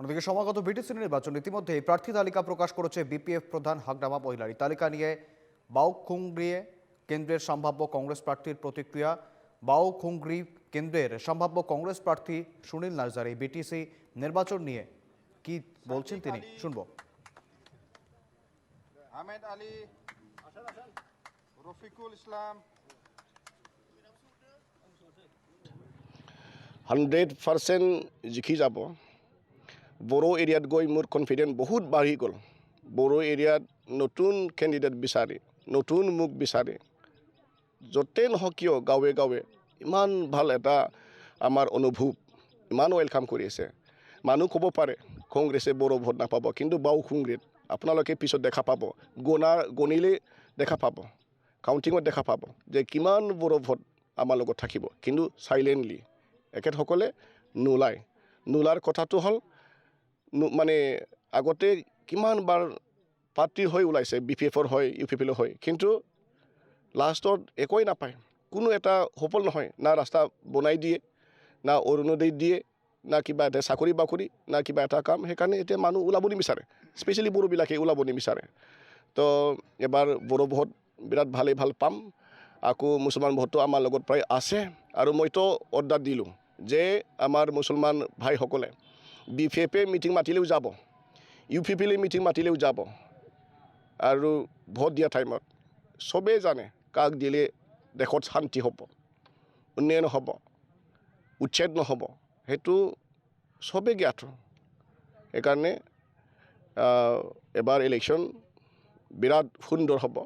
অন্যদিকে সমাগত বিটিসি নির্বাচন ইতিমধ্যে প্রার্থী তালিকা প্রকাশ করেছে বিপিএফ প্রধান হাগডামা মহিলার তালিকা নিয়ে বাউখুংরিয়ে কেন্দ্রের সম্ভাব্য কংগ্রেস প্রার্থীর প্রতিক্রিয়া বাউখুংরি কেন্দ্রের সম্ভাব্য কংগ্রেস প্রার্থী সুনীল নার্জার এই বিটিসি নির্বাচন নিয়ে কি বলছেন তিনি? শুনব। আহমেদ আলী রফিকুল ইসলাম। হান্ড্রেড পাৰ্চেণ্ট জিকি যাব। বড়ো এৰিয়াত গৈ মোৰ কনফিডেন্স বহুত বাঢ়ি গ'ল। বড়ো এৰিয়াত নতুন কেণ্ডিডেট বিচাৰে নতুন মুখ বিচাৰে য'তেই নহওক কিয় গাঁৱে গাঁৱে ইমান ভাল এটা আমাৰ অনুভৱ ইমান ৱেলকাম কৰি আছে। মানুহ ক'ব পাৰে কংগ্ৰেছে বড়ো ভোট নাপাব কিন্তু বাওখুংৰিত আপোনালোকে পিছত দেখা পাব। গণা গণিলে দেখা পাব কাউণ্টিঙত দেখা পাব যে কিমান বড়ো ভোট আমাৰ লগত থাকিব। কিন্তু চাইলেণ্টলি এখেতসকলে নোলায়। নোলাৰ কথাটো হ'ল মানে আগতে কিমানবাৰ পাৰ্টিৰ হৈ ওলাইছে, বি পি এফৰ হয় ইউ পি পি এলৰ হয় কিন্তু লাষ্টত একোৱেই নাপায়। কোনো এটা সফল নহয়। না ৰাস্তা বনাই দিয়ে, না অৰুণোদয় দিয়ে, না কিবা এটা চাকৰি বাকৰি, না কিবা এটা কাম। সেইকাৰণে এতিয়া মানুহ ওলাব নিবিচাৰে। স্পেচিয়েলি বড়োবিলাকে ওলাব নিবিচাৰে। তো এবাৰ বড়ো ভোট বিৰাট ভালেই ভালো পাম। আকৌ মুছলমান ভোটটো আমাৰ লগত প্ৰায় আছে। আৰু মইতো অৰ্ডাৰ দিলোঁ যে আমাৰ মুছলমান ভাইসকলে বি পি এফে মিটিং মাতিলেও যাব ইউ পি পি এলে মিটিং মাতিলেও যাব আৰু ভোট দিয়া টাইমত চবেই জানে কাক দিলে দেশত শান্তি হ'ব উন্নয়ন হ'ব উচ্ছেদ নহ'ব সেইটো চবেই জ্ঞাত সেইকাৰণে এবাৰ ইলেকশ্যন বিৰাট সুন্দৰ হ'ব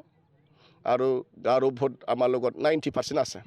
আৰু গাৰো ভোট আমাৰ লগত নাইণ্টি পাৰ্চেণ্ট আছে